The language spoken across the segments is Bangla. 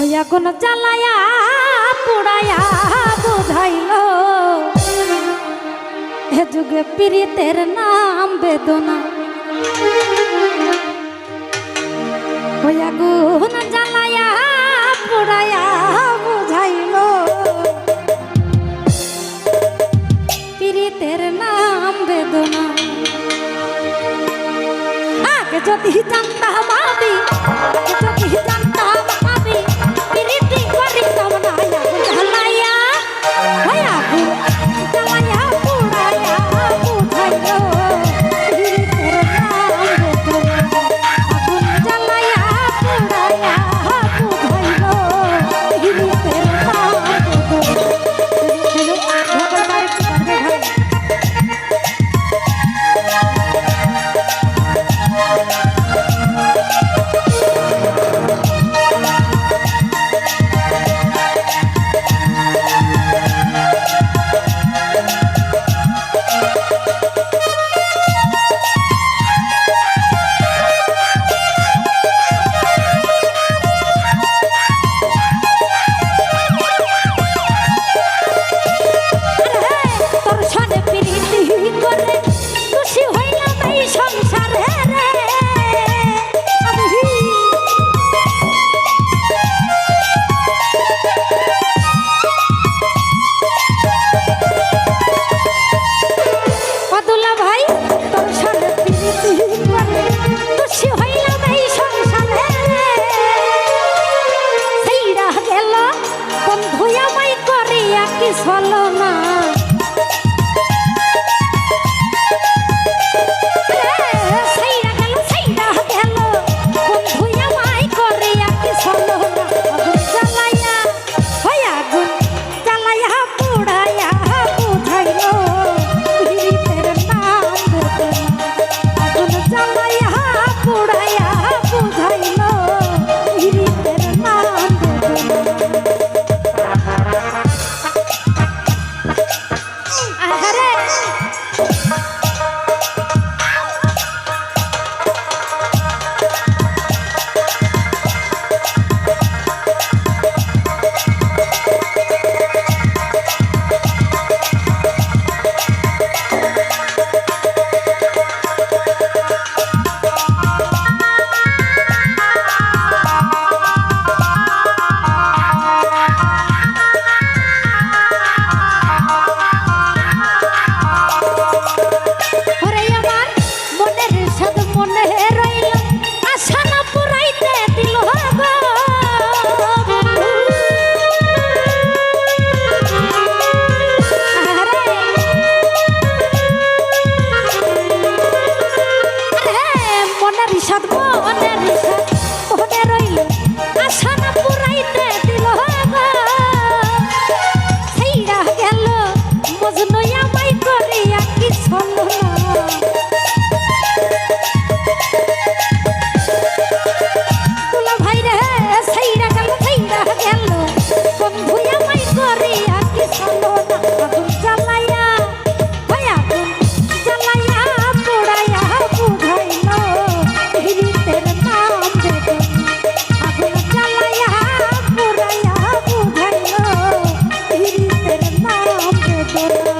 ওই আগুন জ্বালায়া, পুড়ায়া বুঝাইল। এ যুগে পীড়িতের নাম বেদনা। ওই আগুন জ্বালায়া, পোড়ায়া বুঝাইল। পীড়িতের নাম বেদনা। আগে যদি জানতে Thank you.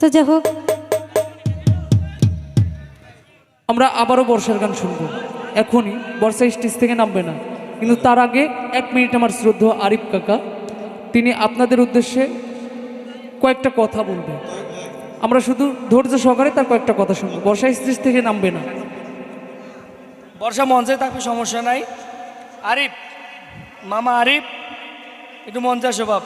তো যাই হোক। আমরা আবারও বর্ষার গান শুনব। এখনই। বর্ষা স্টেজ থেকে নামবে না। কিন্তু তার আগে এক মিনিট আমার শ্রদ্ধ আরিফ কাকা। তিনি আপনাদের উদ্দেশ্যে কয়েকটা কথা বলবে। আমরা শুধু ধৈর্য সহকারে তার কয়েকটা কথা শুনব। বর্ষা স্টেজ থেকে নামবে না। বর্ষা মঞ্চে থাকবে সমস্যা নাই। আরিফ মামা আরিফ একটু মঞ্চে আসো বাপ।